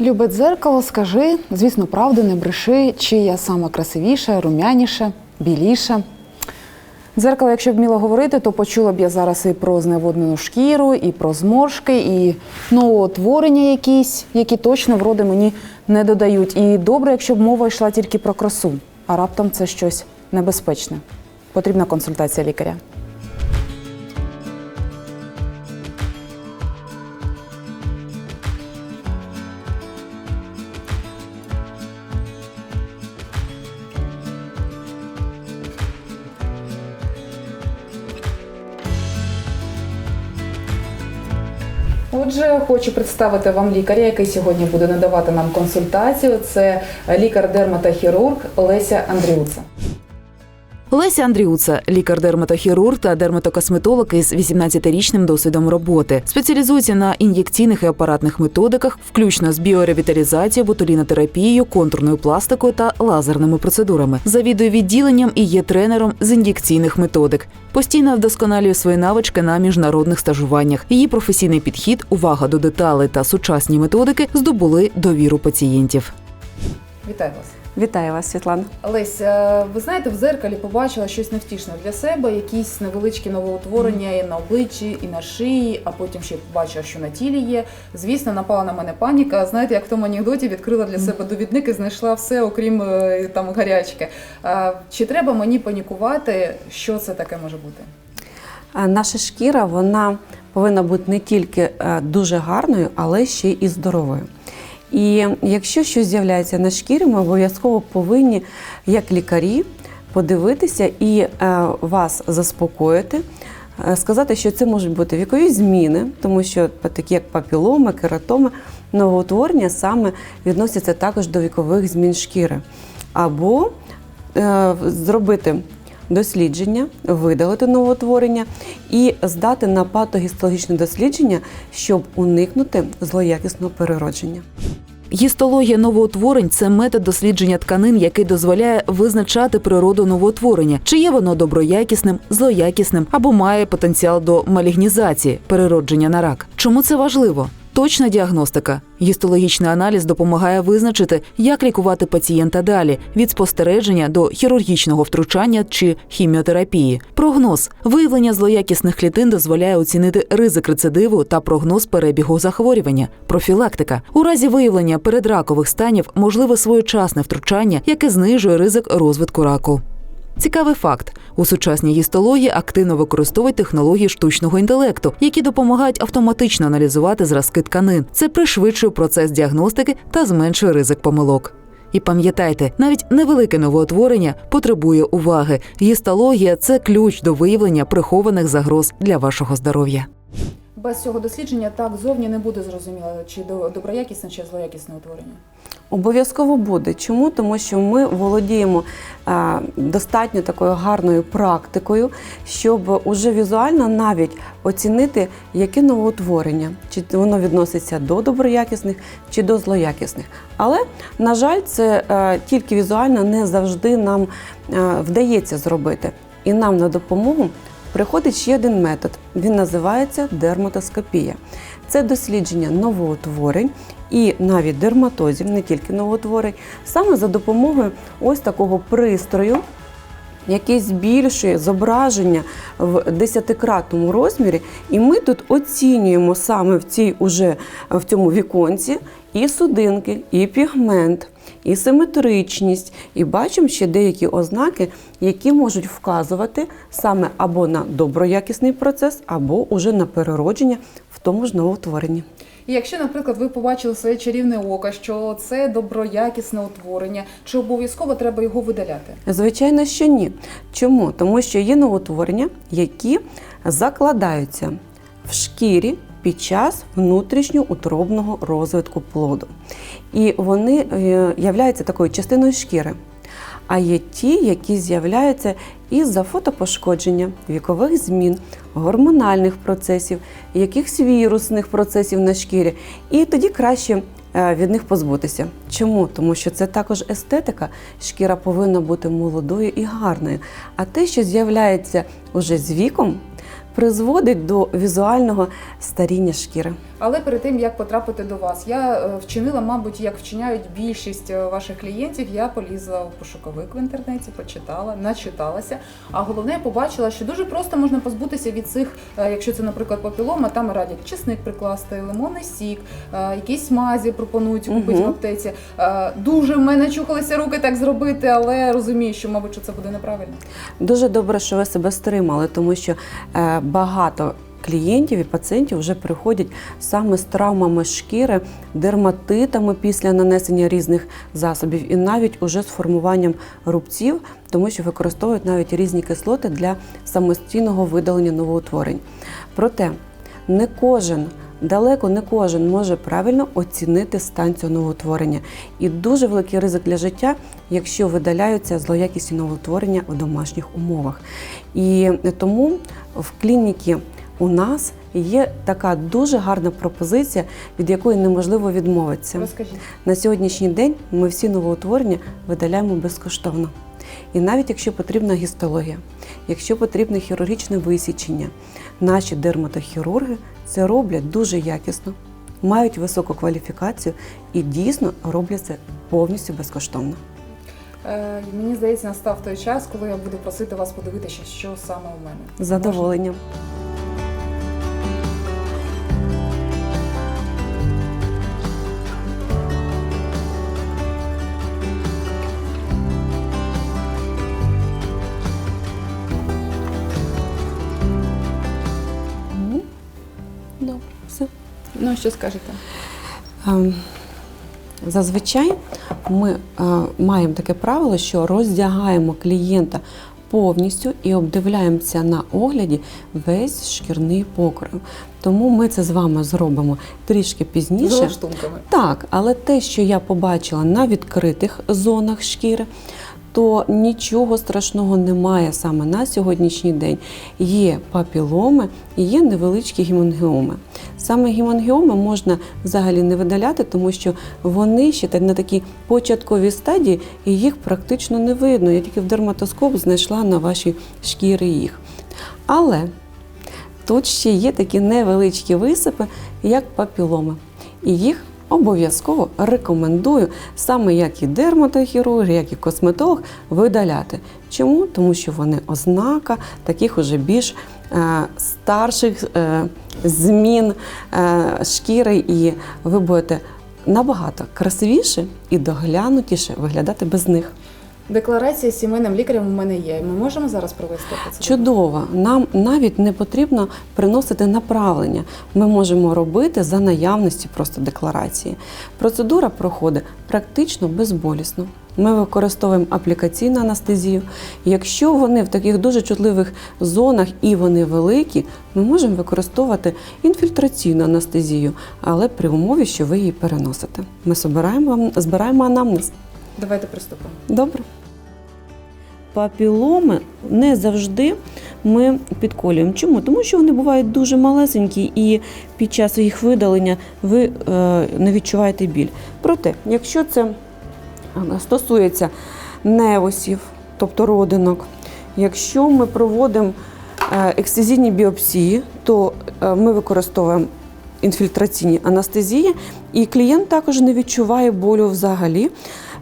Любе дзеркало, скажи, звісно, правду, не бреши, чи я сама красивіша, румяніша, біліша. Дзеркало, якщо б вміло говорити, то почула б я зараз і про зневоднену шкіру, і про зморшки, і новоутворення якісь, які точно вроди мені не додають. І добре, якщо б мова йшла тільки про красу, а раптом це щось небезпечне. Потрібна консультація лікаря. Отже, хочу представити вам лікаря, який сьогодні буде надавати нам консультацію. Це лікар-дерматохірург Леся Андріуца. Леся Андріуца, лікар-дерматохірург та дерматокосметолог із 18-річним досвідом роботи. Спеціалізується на ін'єкційних і апаратних методиках, включно з біоревіталізацією, ботулінотерапією, контурною пластикою та лазерними процедурами. Завідує відділенням і є тренером з ін'єкційних методик. Постійно вдосконалює свої навички на міжнародних стажуваннях. Її професійний підхід, увага до деталей та сучасні методики здобули довіру пацієнтів. Вітаю вас. Вітаю вас, Світлана. Лесь, е, ви знаєте, в зеркалі побачила щось невтішне для себе, якісь невеличкі новоутворення і на обличчі, і на шиї, а потім ще побачила, що на тілі є. Звісно, напала на мене паніка. Знаєте, як в тому анекдоті відкрила для себе довідник і знайшла все, окрім е, там гарячки. Е, Чи треба мені панікувати? Що це таке може бути? Наша шкіра вона повинна бути не тільки дуже гарною, але ще і здоровою. І якщо щось з'являється на шкірі, ми обов'язково повинні, як лікарі, подивитися і е, вас заспокоїти. е, Сказати, що це можуть бути вікові зміни, тому що такі як папіломи, кератоми, новоутворення саме відносяться також до вікових змін шкіри. Або е, зробити дослідження, видалити новоутворення і здати на патогістологічне дослідження, щоб уникнути злоякісного переродження. Гістологія новоутворень це метод дослідження тканин, який дозволяє визначати природу новоутворення, чи є воно доброякісним, злоякісним або має потенціал до малігнізації, переродження на рак. Чому це важливо? Точна діагностика. Гістологічний аналіз допомагає визначити, як лікувати пацієнта далі від спостереження до хірургічного втручання чи хіміотерапії. Прогноз виявлення злоякісних клітин дозволяє оцінити ризик рецидиву та прогноз перебігу захворювання. Профілактика у разі виявлення передракових станів можливе своєчасне втручання, яке знижує ризик розвитку раку. Цікавий факт: у сучасній гістології активно використовують технології штучного інтелекту, які допомагають автоматично аналізувати зразки тканин. Це пришвидшує процес діагностики та зменшує ризик помилок. І пам'ятайте, навіть невелике новоутворення потребує уваги. Гістологія це ключ до виявлення прихованих загроз для вашого здоров'я. Без цього дослідження так зовні не буде зрозуміло, чи до- доброякісне чи злоякісне утворення. Обов'язково буде. Чому? Тому що ми володіємо е, достатньо такою гарною практикою, щоб уже візуально навіть оцінити, яке новоутворення, чи воно відноситься до доброякісних чи до злоякісних. Але, на жаль, це е, тільки візуально не завжди нам е, вдається зробити. І нам на допомогу приходить ще один метод. Він називається дерматоскопія. Це дослідження новоутворень і навіть дерматозів, не тільки новоутворень, саме за допомогою ось такого пристрою, який збільшує зображення в десятикратному розмірі, і ми тут оцінюємо саме в цій уже в цьому віконці і судинки, і пігмент, і симетричність, і бачимо ще деякі ознаки, які можуть вказувати саме або на доброякісний процес, або уже на переродження в тому ж новоутворенні. І якщо, наприклад, ви побачили своє чарівне око, що це доброякісне утворення, чи обов'язково треба його видаляти? Звичайно, що ні. Чому? Тому що є новотворення, які закладаються в шкірі під час внутрішньоутробного розвитку плоду. І вони е, являються такою частиною шкіри. А є ті, які з'являються із-за фотопошкодження, вікових змін, гормональних процесів, якихось вірусних процесів на шкірі. І тоді краще е, від них позбутися. Чому? Тому що це також естетика. Шкіра повинна бути молодою і гарною. А те, що з'являється уже з віком, призводить до візуального старіння шкіри. Але перед тим як потрапити до вас, я е, вчинила, мабуть, як вчиняють більшість е, ваших клієнтів. Я полізла в пошуковик в інтернеті, почитала, начиталася. А головне, я побачила, що дуже просто можна позбутися від цих, е, якщо це, наприклад, папілома, там радять чесник прикласти, лимонний сік, якісь мазі пропонують купити Мгм. в аптеці. Дуже в мене чухалися руки так зробити, але розумію, що, мабуть, що це буде неправильно. Дуже добре, що ви себе стримали, тому що багато клієнтів і пацієнтів вже приходять саме з травмами шкіри, дерматитами після нанесення різних засобів, і навіть уже з формуванням рубців, тому що використовують навіть різні кислоти для самостійного видалення новоутворень. Проте не кожен. Далеко не кожен може правильно оцінити стан цього новоутворення. І дуже великий ризик для життя, якщо видаляються злоякісні новоутворення в домашніх умовах. І тому в клініці у нас є така дуже гарна пропозиція, від якої неможливо відмовитися. Розкажіть. На сьогоднішній день ми всі новоутворення видаляємо безкоштовно. І навіть якщо потрібна гістологія, якщо потрібне хірургічне висічення, наші дерматохірурги це роблять дуже якісно, мають високу кваліфікацію і дійсно роблять це повністю безкоштовно. Е, Мені здається, настав той час, коли я буду просити вас подивитися, що саме у мене. Задоволенням. Ну, що скажете? Ем, Зазвичай ми е, маємо таке правило, що роздягаємо клієнта повністю і обдивляємося на огляді весь шкірний покрив. Тому ми це з вами зробимо трішки З пізніше. лаштунками. Так, але те, що я побачила на відкритих зонах шкіри, то нічого страшного немає саме на сьогоднішній день. Є папіломи і є невеличкі гемангіоми. Саме гемангіоми можна взагалі не видаляти, тому що вони ще на такій початковій стадії і їх практично не видно. Я тільки в дерматоскоп знайшла на вашій шкірі їх. Але Тут ще є такі невеличкі висипи, як папіломи. І їх обов'язково рекомендую, саме як і дерматохірург, як і косметолог, видаляти. Чому? Тому що вони ознака таких уже більш е, старших е, змін е, шкіри, і ви будете набагато красивіше і доглянутіше виглядати без них. Декларація з сімейним лікарем у мене є. Ми можемо зараз провести процедуру? Чудово, нам навіть не потрібно приносити направлення. Ми можемо робити за наявності просто декларації. Процедура проходить практично безболісно. Ми використовуємо аплікаційну анестезію. Якщо вони в таких дуже чутливих зонах і вони великі, ми можемо використовувати інфільтраційну анестезію, але при умові, що ви її переносите. Ми збираємо збираємо анамнез. Давайте приступимо. Добре. Папіломи не завжди ми підколюємо. Чому? Тому що вони бувають дуже малесенькі, і під час їх видалення ви е, не відчуваєте біль. Проте, якщо це е, стосується невосів, тобто родинок, якщо ми проводимо е, ексцизійні біопсії, то ми використовуємо інфільтраційні анестезії, і клієнт також не відчуває болю взагалі.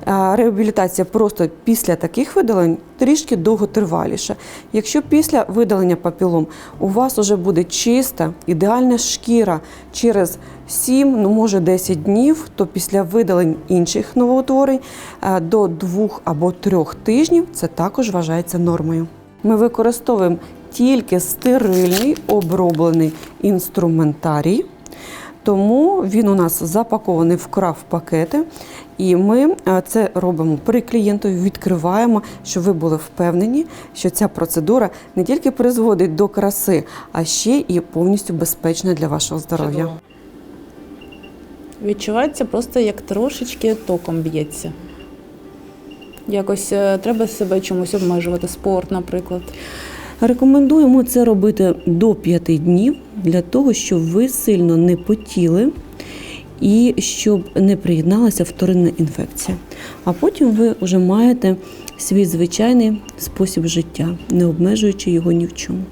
Реабілітація просто після таких видалень трішки довготриваліша. Якщо після видалення папілом у вас вже буде чиста, ідеальна шкіра через 7, ну може 10 днів, то після видалень інших новоутворень е, до 2 або 3 тижнів це також вважається нормою. Ми використовуємо тільки стерильний оброблений інструментарій. Тому він у нас запакований вкрав пакети, і ми е, це робимо при клієнтові, відкриваємо, щоб ви були впевнені, що ця процедура не тільки призводить до краси, а ще і повністю безпечна для вашого здоров'я. Відчувається просто як трошечки током б'ється. Якось е, треба себе чомусь обмежувати, спорт, наприклад. Рекомендуємо це робити до 5 днів для того, щоб ви сильно не потіли і щоб не приєдналася вторинна інфекція. А потім ви вже маєте свій звичайний спосіб життя, не обмежуючи його ні в чому.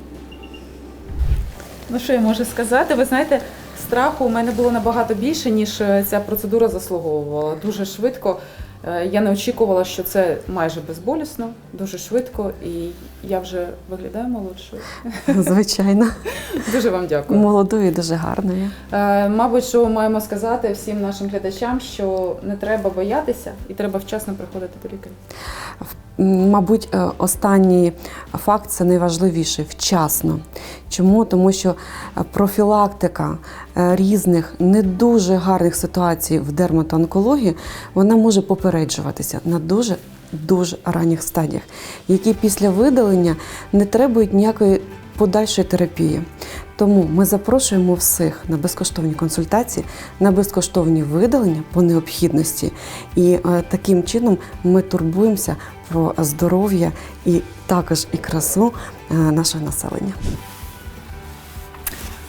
Ну що я можу сказати? Ви знаєте, страху у мене було набагато більше, ніж е, ця процедура заслуговувала. Дуже швидко. Е, Я не очікувала, що це майже безболісно, дуже швидко, і я вже виглядаю молодшою. Звичайно, Дуже вам дякую. молодою і дуже гарною. Е, Мабуть, що маємо сказати всім нашим глядачам, що не треба боятися і треба вчасно приходити до лікаря. Мабуть, е, останній факт це найважливіший вчасно. Чому? Тому що е, профілактика е, різних не дуже гарних ситуацій в дерматоонкології вона може попереджуватися на дуже дуже ранніх стадіях, які після видалення не требують ніякої подальшої терапії. Тому ми запрошуємо всіх на безкоштовні консультації, на безкоштовні видалення по необхідності. І е, таким чином ми турбуємося про здоров'я і також і красу е, нашого населення.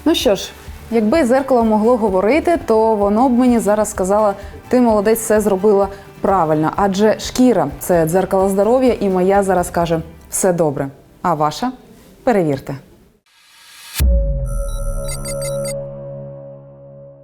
Ну що ж, якби зеркало могло говорити, то воно б мені зараз сказало: ти молодець, все зробила правильно. Адже шкіра це дзеркало здоров'я, і моя зараз каже все добре. А ваша? Перевірте.